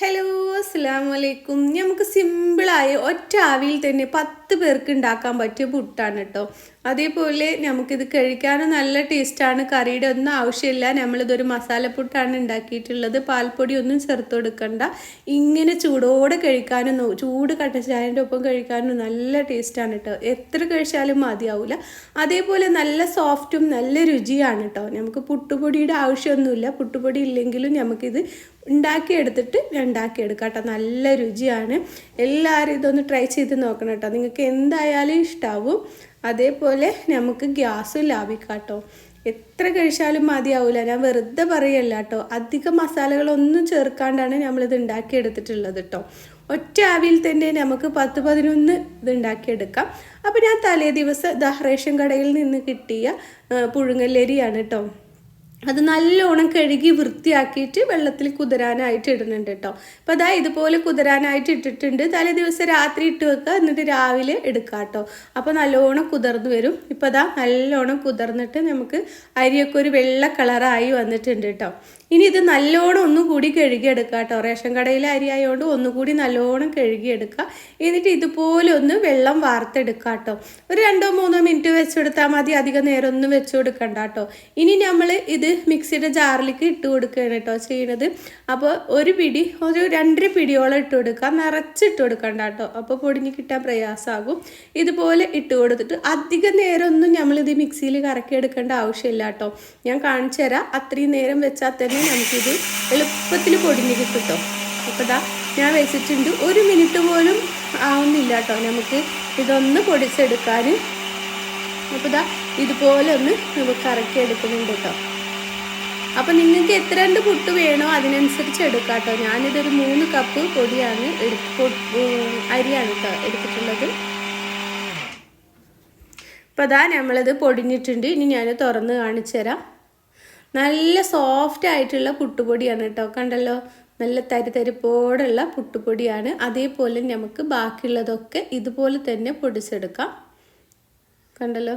Hello അസ്സാം വലൈക്കും നമുക്ക് സിമ്പിളായി ഒറ്റ ആവിയിൽ തന്നെ പത്ത് പേർക്ക് ഉണ്ടാക്കാൻ പറ്റിയ പുട്ടാണ് കേട്ടോ അതേപോലെ നമുക്കിത് കഴിക്കാനും നല്ല ടേസ്റ്റാണ് കറിയുടെ ഒന്നും ആവശ്യമില്ല. നമ്മളിതൊരു മസാലപ്പുട്ടാണ് ഉണ്ടാക്കിയിട്ടുള്ളത്. പാൽപ്പൊടി ഒന്നും ചേർത്ത് കൊടുക്കണ്ട. ഇങ്ങനെ ചൂടോടെ കഴിക്കാനും ചൂട് കട്ട ചായന്റെ ഒപ്പം കഴിക്കാനും നല്ല ടേസ്റ്റാണ് കേട്ടോ എത്ര കഴിച്ചാലും മതിയാവില്ല അതേപോലെ നല്ല സോഫ്റ്റും നല്ല രുചിയാണ് കേട്ടോ നമുക്ക് പുട്ടുപൊടിയുടെ ആവശ്യമൊന്നുമില്ല. പുട്ടുപൊടി ഇല്ലെങ്കിലും നമുക്കിത് ഉണ്ടാക്കിയെടുത്തിട്ട് ഉണ്ടാക്കിയെടുക്കാം കേട്ടോ നല്ല രുചിയാണ്. എല്ലാവരും ഇതൊന്ന് ട്രൈ ചെയ്ത് നോക്കണം കേട്ടോ നിങ്ങൾക്ക് എന്തായാലും ഇഷ്ടാവും. അതേപോലെ നമുക്ക് ഗ്യാസും ലാഭിക്കാം കേട്ടോ എത്ര കഴിച്ചാലും മതിയാവില്ല ഞാൻ വെറുതെ പറയല്ല കേട്ടോ അധികം മസാലകളൊന്നും ചേർക്കാണ്ടാണ് നമ്മളിത് ഉണ്ടാക്കിയെടുത്തിട്ടുള്ളത് കേട്ടോ ഒറ്റ ആവിയിൽ തന്നെ നമുക്ക് പത്ത് പതിനൊന്ന് ഇത് ഉണ്ടാക്കിയെടുക്കാം. അപ്പോൾ ഞാൻ തലേ ദിവസം ദഹറേഷൻ കടയിൽ നിന്ന് കിട്ടിയ പുഴുങ്ങല്ലരിയാണ് കേട്ടോ അത് നല്ലോണം കഴുകി വൃത്തിയാക്കിയിട്ട് വെള്ളത്തിൽ കുതിരാനായിട്ട് ഇടുന്നുണ്ട് കേട്ടോ അപ്പോൾ അതാ ഇതുപോലെ കുതിരാനായിട്ട് ഇട്ടിട്ടുണ്ട്. തലേ ദിവസം രാത്രി ഇട്ട് വെക്കുക എന്നിട്ട് രാവിലെ എടുക്കുക കേട്ടോ അപ്പോൾ നല്ലോണം കുതിർന്ന് വരും. ഇപ്പോൾ അതാ നല്ലോണം കുതിർന്നിട്ട് നമുക്ക് അരിയൊക്കെ ഒരു വെള്ള കളറായി വന്നിട്ടുണ്ട് കേട്ടോ ഇനി ഇത് നല്ലോണം ഒന്നുകൂടി കഴുകിയെടുക്കുക കേട്ടോ. റേഷൻ കടയിലെ അരി ആയതുകൊണ്ട് ഒന്നുകൂടി നല്ലോണം കഴുകിയെടുക്കുക. എന്നിട്ട് ഇതുപോലെ ഒന്ന് വെള്ളം വാർത്തെടുക്കുക കേട്ടോ. ഒരു രണ്ടോ മൂന്നോ മിനിറ്റ് വെച്ചെടുത്താൽ മതി. അധികം നേരം ഒന്നും വെച്ചു കൊടുക്കണ്ട കേട്ടോ. ഇനി നമ്മൾ ഇത് മിക്സിയുടെ ജാറിലേക്ക് ഇട്ട് കൊടുക്കുകയാണ് കേട്ടോ ചെയ്യണത്. അപ്പോൾ ഒരു പിടി ഒരു രണ്ടര പിടിയോളം ഇട്ട് കൊടുക്കുക. നിറച്ചിട്ട് കൊടുക്കണ്ട കേട്ടോ. അപ്പോൾ പൊടിഞ്ഞ് കിട്ടാൻ പ്രയാസമാകും. ഇതുപോലെ ഇട്ട് കൊടുത്തിട്ട് അധികം നേരം ഒന്നും നമ്മളിത് മിക്സിയിൽ കറക്കി എടുക്കേണ്ട ആവശ്യമില്ല കേട്ടോ. ഞാൻ കാണിച്ചു തരാം അത്രയും നേരം വെച്ചാൽ തന്നെ നമുക്കിത് എളുപ്പത്തിൽ പൊടിഞ്ഞ് കിട്ടും കേട്ടോ അപ്പോൾ ഇതാ ഞാൻ വെച്ചിട്ടുണ്ട് ഒരു മിനിറ്റ് പോലും ആവുന്നില്ല കേട്ടോ നമുക്ക് ഇതൊന്ന് പൊടിച്ചെടുക്കാൻ. അപ്പോൾ ഇതാ ഇതുപോലെ ഒന്ന് നമുക്ക് കറക്കി എടുക്കുന്നുണ്ട് കേട്ടോ. അപ്പം നിങ്ങൾക്ക് എത്ര രണ്ട് പുട്ട് വേണോ അതിനനുസരിച്ച് എടുക്കാം കേട്ടോ. ഞാനിതൊരു മൂന്ന് കപ്പ് പൊടിയാണ് അരിയാണ് കേട്ടോ എടുത്തിട്ടുള്ളത്. അപ്പോൾ അതാ നമ്മളിത് പൊടിഞ്ഞിട്ടുണ്ട്. ഇനി ഞാൻ തുറന്ന് കാണിച്ചു തരാം നല്ല സോഫ്റ്റ് ആയിട്ടുള്ള പുട്ടുപൊടിയാണ് കേട്ടോ കണ്ടല്ലോ? നല്ല തരി തരിപ്പോടുള്ള പുട്ടുപൊടിയാണ്. അതേപോലെ നമുക്ക് ബാക്കിയുള്ളതൊക്കെ ഇതുപോലെ തന്നെ പൊടിച്ചെടുക്കാം. കണ്ടല്ലോ?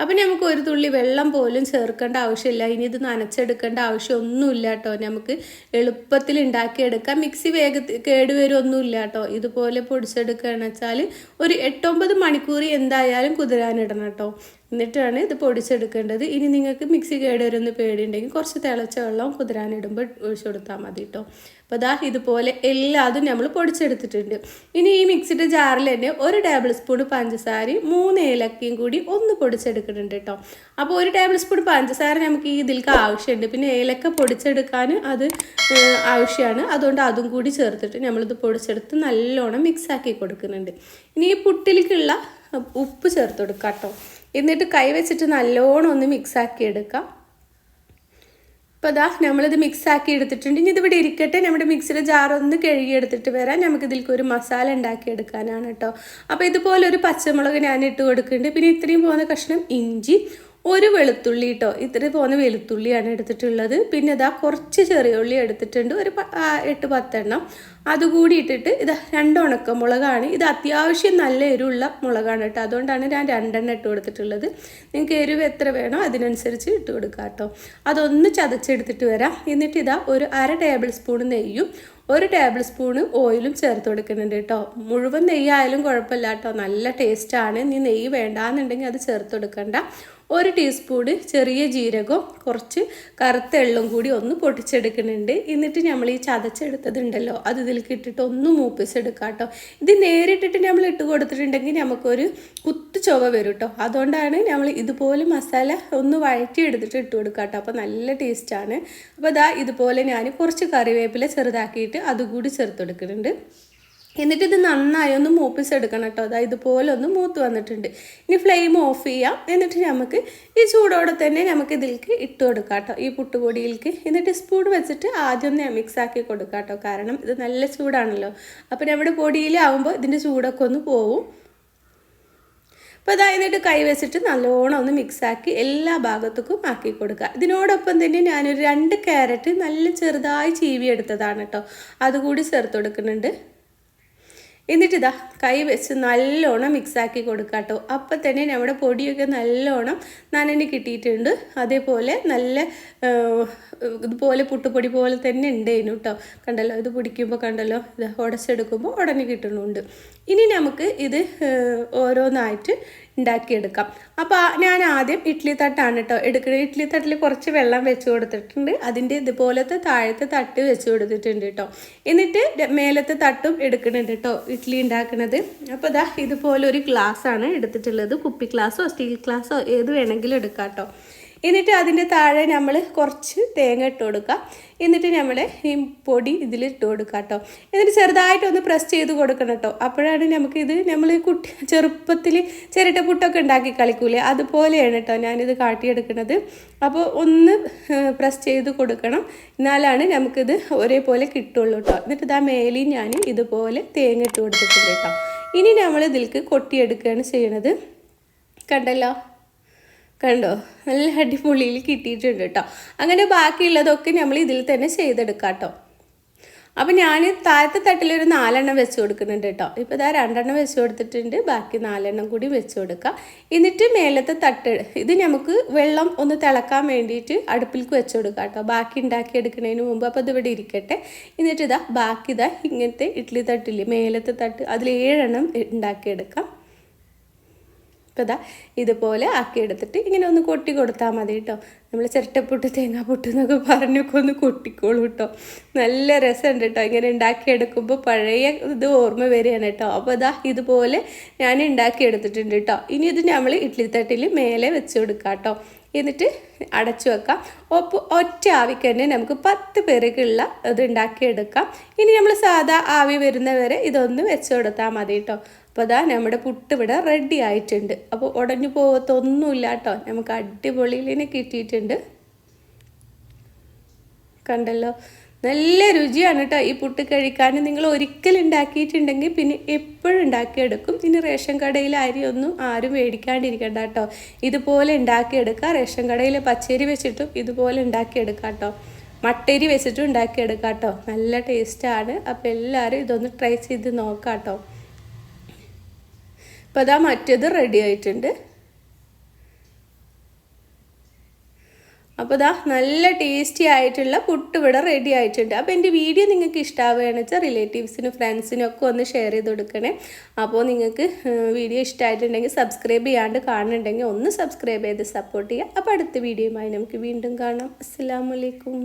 അപ്പം നമുക്ക് ഒരു തുള്ളി വെള്ളം പോലും ചേർക്കേണ്ട ആവശ്യമില്ല. ഇനി ഇത് നനച്ചെടുക്കേണ്ട ആവശ്യമൊന്നുമില്ല കേട്ടോ നമുക്ക് എളുപ്പത്തിൽ ഉണ്ടാക്കിയെടുക്കാം. മിക്സി വേഗത്തിൽ കേടുവരൊന്നുമില്ല കേട്ടോ ഇതുപോലെ പൊടിച്ചെടുക്കുകയെന്ന് വെച്ചാൽ ഒരു എട്ടൊമ്പത് മണിക്കൂർ എന്തായാലും കുതിരാനിടണം കേട്ടോ എന്നിട്ടാണ് ഇത് പൊടിച്ചെടുക്കേണ്ടത്. ഇനി നിങ്ങൾക്ക് മിക്സി കേടുവരുന്ന പേടിയുണ്ടെങ്കിൽ കുറച്ച് തിളച്ച വെള്ളം കുതിരാനിടുമ്പോൾ ഒഴിച്ചു കൊടുത്താൽ മതി കേട്ടോ അപ്പോൾ ദാ ഇതുപോലെ എല്ലാതും നമ്മൾ പൊടിച്ചെടുത്തിട്ടുണ്ട്. ഇനി ഈ മിക്സിയുടെ ജാറിൽ തന്നെ ഒരു ടേബിൾ സ്പൂൺ പഞ്ചസാരയും മൂന്ന് ഏലക്കയും കൂടി ഒന്ന് പൊടിച്ചെടുക്കുന്നുണ്ട് കേട്ടോ അപ്പോൾ ഒരു ടേബിൾ സ്പൂൺ പഞ്ചസാര നമുക്ക് ഈ ഇതിലേക്ക് ആവശ്യമുണ്ട്. പിന്നെ ഏലക്ക പൊടിച്ചെടുക്കാൻ അത് ആവശ്യമാണ്. അതുകൊണ്ട് അതും കൂടി ചേർത്തിട്ട് നമ്മളിത് പൊടിച്ചെടുത്ത് നല്ലോണം മിക്സാക്കി കൊടുക്കുന്നുണ്ട്. ഇനി ഈ പുട്ടിലേക്കുള്ള ഉപ്പ് ചേർത്ത് കൊടുക്കാം കേട്ടോ എന്നിട്ട് കൈവച്ചിട്ട് നല്ലോണം ഒന്ന് മിക്സാക്കി എടുക്കാം. അപ്പോൾ അതാ നമ്മളിത് മിക്സ് ആക്കി എടുത്തിട്ടുണ്ട്. ഇനി ഇതിവിടെ ഇരിക്കട്ടെ. നമ്മുടെ മിക്സിയുടെ ജാറൊന്ന് ഒന്ന് കഴുകി എടുത്തിട്ട് വരാം. നമുക്ക് ഇതിലേക്ക് ഒരു മസാല ഉണ്ടാക്കി എടുക്കാനാണ് കേട്ടോ. അപ്പോൾ ഇതുപോലെ ഒരു പച്ചമുളക് ഞാൻ ഇട്ട് കൊടുക്കുന്നുണ്ട്. പിന്നെ ഇത്രയും പോകുന്ന കഷ്ണം ഇഞ്ചി ഒരു വെളുത്തുള്ളി കേട്ടോ ഇത്രയും പോകുന്ന വെളുത്തുള്ളിയാണ് എടുത്തിട്ടുള്ളത്. പിന്നെ ഇതാ കുറച്ച് ചെറിയ ഉള്ളി എടുത്തിട്ടുണ്ട്. ഒരു എട്ട് പത്തെണ്ണം. അതുകൂടി ഇട്ടിട്ട് ഇത് രണ്ട് ഉണക്കമുളകാണ്. ഇത് അത്യാവശ്യം നല്ല എരിവുള്ള മുളകാണ് കേട്ടോ. അതുകൊണ്ടാണ് ഞാൻ രണ്ടെണ്ണം ഇട്ട് കൊടുത്തിട്ടുള്ളത്. നിങ്ങൾക്ക് എരിവ് എത്ര വേണോ അതിനനുസരിച്ച് ഇട്ട് കൊടുക്കുക കേട്ടോ. അതൊന്ന് ചതച്ചെടുത്തിട്ട് വരാം. എന്നിട്ട് ഇതാ ഒരു അര ടേബിൾ സ്പൂൺ നെയ്യും ഒരു ടേബിൾ സ്പൂണ് ഓയിലും ചേർത്ത് കൊടുക്കുന്നുണ്ട് കേട്ടോ. മുഴുവൻ നെയ്യായാലും കുഴപ്പമില്ല കേട്ടോ. നല്ല ടേസ്റ്റാണ് നീ നെയ്യ് വേണ്ടാന്നുണ്ടെങ്കിൽ അത് ചേർത്ത് കൊടുക്കണ്ട. ഒരു ടീസ്പൂണ് ചെറിയ ജീരകം കുറച്ച് കറുത്ത എള്ളും കൂടി ഒന്ന് പൊട്ടിച്ചെടുക്കുന്നുണ്ട്. എന്നിട്ട് നമ്മൾ ഈ ചതച്ചെടുത്തതുണ്ടല്ലോ അത് ഇതിലേക്ക് ഇട്ടിട്ട് ഒന്ന് മൂപ്പിച്ചെടുക്കാം കേട്ടോ. ഇത് നേരിട്ടിട്ട് നമ്മൾ ഇട്ട് കൊടുത്തിട്ടുണ്ടെങ്കിൽ നമുക്കൊരു കുത്തു ചുവ വരും കേട്ടോ. അതുകൊണ്ടാണ് നമ്മൾ ഇതുപോലെ മസാല ഒന്ന് വഴറ്റി എടുത്തിട്ട് ഇട്ട് കൊടുക്കുക കേട്ടോ. അപ്പോൾ നല്ല ടേസ്റ്റാണ് അപ്പോൾ ഇതാ ഇതുപോലെ ഞാൻ കുറച്ച് കറിവേപ്പില ചെറുതാക്കിയിട്ട് അതുകൂടി ചേർത്ത് കൊടുക്കുന്നുണ്ട്. എന്നിട്ട് ഇത് നന്നായി ഒന്ന് മൂപ്പിച്ചെടുക്കണം കേട്ടോ. അതായത് ഇതുപോലെ ഒന്ന് മൂത്ത് വന്നിട്ടുണ്ട്. ഇനി ഫ്ലെയിം ഓഫ് ചെയ്യാം. എന്നിട്ട് നമുക്ക് ഈ ചൂടോടെ തന്നെ നമുക്ക് ഇതിലേക്ക് ഇട്ട് കൊടുക്കാം കേട്ടോ. ഈ പുട്ടുപൊടിയിലേക്ക്. എന്നിട്ട് സ്പൂൺ വെച്ചിട്ട് ആദ്യം ഒന്ന് മിക്സ് ആക്കി കൊടുക്കാം കേട്ടോ. കാരണം ഇത് നല്ല ചൂടാണല്ലോ. അപ്പോൾ നമ്മുടെ പൊടിയിലാവുമ്പോൾ ഇതിന്റെ ചൂടൊക്കെ ഒന്ന് പോവും. അപ്പോൾ അതാ എന്നിട്ട് കൈ വെച്ചിട്ട് നല്ലോണം ഒന്ന് മിക്സാക്കി എല്ലാ ഭാഗത്തേക്കും ആക്കി കൊടുക്കുക ഇതിനോടൊപ്പം തന്നെ ഞാനൊരു രണ്ട് ക്യാരറ്റ് നല്ല ചെറുതായി ചീവി എടുത്തതാണ് കേട്ടോ. അതുകൂടി ചേർത്ത് കൊടുക്കുന്നുണ്ട്. എന്നിട്ട് ഇതാ കൈ വെച്ച് നല്ലോണം മിക്സാക്കി കൊടുക്കുക കേട്ടോ അപ്പം തന്നെ നമ്മുടെ പൊടിയൊക്കെ നല്ലോണം നനഞ്ഞ് കിട്ടിയിട്ടുണ്ട്. അതേപോലെ നല്ല ഇതുപോലെ പുട്ടുപൊടി പോലെ തന്നെ ഉണ്ട് ഉണ്ടായിരുന്നു കേട്ടോ കണ്ടല്ലോ ഇത് പിടിക്കുമ്പോൾ കണ്ടല്ലോ ഇത് ഉടച്ചെടുക്കുമ്പോൾ ഉടനെ കിട്ടുന്നുണ്ട്. ഇനി നമുക്ക് ഇത് ഓരോന്നായിട്ട് ഉണ്ടാക്കിയെടുക്കാം. അപ്പോൾ ഞാൻ ആദ്യം ഇഡ്ഡലി തട്ടാണ് കേട്ടോ എടുക്കുന്നത് ഇഡ്ഡലി തട്ടിൽ കുറച്ച് വെള്ളം വെച്ച് കൊടുത്തിട്ടുണ്ട്. അതിന്റെ ഇതുപോലത്തെ താഴത്തെ തട്ട് വെച്ച് കൊടുത്തിട്ടുണ്ട് കേട്ടോ എന്നിട്ട് മേലത്തെ തട്ടും എടുക്കുന്നുണ്ട് കേട്ടോ ഇഡ്ഡലി ഉണ്ടാക്കുന്നത് അപ്പോൾ ഇതാ ഇതുപോലെ ഒരു ഗ്ലാസ്സാണ് എടുത്തിട്ടുള്ളത്. കുപ്പി ഗ്ലാസ്സോ സ്റ്റീൽ ഗ്ലാസ്സോ ഏത് വേണമെങ്കിലും എടുക്കാം കേട്ടോ എന്നിട്ട് അതിന്റെ താഴെ നമ്മൾ കുറച്ച് തേങ്ങ ഇട്ട് കൊടുക്കുക. എന്നിട്ട് നമ്മൾ ഈ പൊടി ഇതിൽ ഇട്ട് കൊടുക്കുക കേട്ടോ. എന്നിട്ട് ചെറുതായിട്ടൊന്ന് പ്രസ് ചെയ്ത് കൊടുക്കണം കേട്ടോ. അപ്പോഴാണ് നമുക്കിത് നമ്മൾ കുട്ടി ചെറുപ്പത്തിൽ ചിരട്ട പുട്ടൊക്കെ ഉണ്ടാക്കി കളിക്കൂലേ? അതുപോലെയാണ് കേട്ടോ ഞാനിത് കാട്ടിയെടുക്കുന്നത്. അപ്പോൾ ഒന്ന് പ്രസ് ചെയ്ത് കൊടുക്കണം. എന്നാലാണ് നമുക്കിത് ഒരേപോലെ കിട്ടുള്ളൂ കേട്ടോ. എന്നിട്ട് ഇതാ മേലിൽ ഞാൻ ഇതുപോലെ തേങ്ങ ഇട്ട് കൊടുത്തിട്ടുണ്ട് കേട്ടോ. ഇനി നമ്മൾ ഇതിലേക്ക് കൊട്ടിയെടുക്കുകയാണ് ചെയ്യണത്. കണ്ടല്ലോ? കണ്ടോ? നല്ല അടിപൊളിയിൽ കിട്ടിയിട്ടുണ്ട് കേട്ടോ. അങ്ങനെ ബാക്കിയുള്ളതൊക്കെ നമ്മൾ ഇതിൽ തന്നെ ചെയ്തെടുക്കാം കേട്ടോ. അപ്പം ഞാൻ താഴത്തെ തട്ടിൽ ഒരു നാലെണ്ണം വെച്ച് കൊടുക്കുന്നുണ്ട് കേട്ടോ. ഇപ്പോൾ ഇതാ രണ്ടെണ്ണം വെച്ച് കൊടുത്തിട്ടുണ്ട്. ബാക്കി നാലെണ്ണം കൂടി വെച്ച് കൊടുക്കുക എന്നിട്ട് മേലത്തെ തട്ട് ഇത് നമുക്ക് വെള്ളം ഒന്ന് തിളക്കാൻ വേണ്ടിയിട്ട് അടുപ്പിലേക്ക് വെച്ച് കൊടുക്കുക കേട്ടോ. ബാക്കി ഉണ്ടാക്കിയെടുക്കുന്നതിന് മുമ്പ് അപ്പോൾ അത് ഇവിടെ ഇരിക്കട്ടെ. എന്നിട്ട് ഇതാ ബാക്കി ഇതാ ഇങ്ങനത്തെ ഇഡ്ഡലി തട്ടില്ലേ മേലത്തെ തട്ട് അതിൽ ഏഴെണ്ണം ഉണ്ടാക്കിയെടുക്കാം ഇപ്പോൾ ഇതാ ഇതുപോലെ ആക്കി എടുത്തിട്ട് ഇങ്ങനെ ഒന്ന് കൊട്ടി കൊടുത്താൽ മതി കേട്ടോ. നമ്മൾ ചിരട്ടപ്പുട്ട് തേങ്ങാപ്പുട്ട് എന്നൊക്കെ പറഞ്ഞൊക്കെ ഒന്ന് കൊട്ടിക്കോളൂ കേട്ടോ. നല്ല രസമുണ്ട് കേട്ടോ. ഇങ്ങനെ ഉണ്ടാക്കിയെടുക്കുമ്പോൾ പഴയ ഇത് ഓർമ്മ വരികയാണ് കേട്ടോ. അപ്പോൾ ഇതാ ഇതുപോലെ ഞാൻ ഉണ്ടാക്കിയെടുത്തിട്ടുണ്ട് കേട്ടോ. ഇനി ഇത് നമ്മൾ ഇഡ്ഡലി തട്ടിൽ മേലെ വെച്ച് കൊടുക്കാം കേട്ടോ. എന്നിട്ട് അടച്ചു വെക്കാം. ഒപ്പം ഒറ്റ ആവിക്ക് തന്നെ നമുക്ക് പത്ത് പേർക്കുള്ള ഇത് ഉണ്ടാക്കിയെടുക്കാം. ഇനി നമ്മൾ സാധാ ആവി വരുന്നവരെ ഇതൊന്ന് വെച്ച് കൊടുത്താൽ മതി കേട്ടോ. അപ്പോൾ അതാ നമ്മുടെ പുട്ട് ഇവിടെ റെഡി ആയിട്ടുണ്ട്. അപ്പോൾ ഉടഞ്ഞു പോകത്തൊന്നുമില്ല കേട്ടോ നമുക്ക് അടിപൊളിയിലിനെ കിട്ടിയിട്ടുണ്ട്. കണ്ടല്ലോ? നല്ല രുചിയാണ് കേട്ടോ ഈ പുട്ട് കഴിക്കാൻ. നിങ്ങൾ ഒരിക്കൽ ഉണ്ടാക്കിയിട്ടുണ്ടെങ്കിൽ പിന്നെ എപ്പോഴും ഉണ്ടാക്കിയെടുക്കും. ഇനി റേഷൻ കടയിൽ അരിയൊന്നും ആരും മേടിക്കാണ്ടിരിക്കണ്ട കേട്ടോ ഇതുപോലെ ഉണ്ടാക്കിയെടുക്കുക റേഷൻ കടയിൽ പച്ചരി വെച്ചിട്ടും ഇതുപോലെ ഉണ്ടാക്കിയെടുക്കാം കേട്ടോ മട്ടരി വെച്ചിട്ടും ഉണ്ടാക്കിയെടുക്കാം കേട്ടോ നല്ല ടേസ്റ്റാണ് അപ്പോൾ എല്ലാവരും ഇതൊന്ന് ട്രൈ ചെയ്ത് നോക്കാം കേട്ടോ അപ്പോൾ അതാ മറ്റേത് റെഡി ആയിട്ടുണ്ട്. അപ്പോൾ ഇതാ നല്ല ടേസ്റ്റി ആയിട്ടുള്ള പുട്ട് ഇവിടെ റെഡി ആയിട്ടുണ്ട്. അപ്പോൾ എന്റെ വീഡിയോ നിങ്ങൾക്ക് ഇഷ്ടമാവുകയാണെന്ന് വെച്ചാൽ റിലേറ്റീവ്സിനും ഫ്രണ്ട്സിനും ഒക്കെ ഒന്ന് ഷെയർ ചെയ്ത് കൊടുക്കണേ. അപ്പോൾ നിങ്ങൾക്ക് വീഡിയോ ഇഷ്ടമായിട്ടുണ്ടെങ്കിൽ സബ്സ്ക്രൈബ് ചെയ്യാണ്ട് കാണുന്നുണ്ടെങ്കിൽ ഒന്ന് സബ്സ്ക്രൈബ് ചെയ്ത് സപ്പോർട്ട് ചെയ്യുക. അപ്പോൾ അടുത്ത വീഡിയോയുമായി നമുക്ക് വീണ്ടും കാണാം. അസ്സാം വലൈക്കും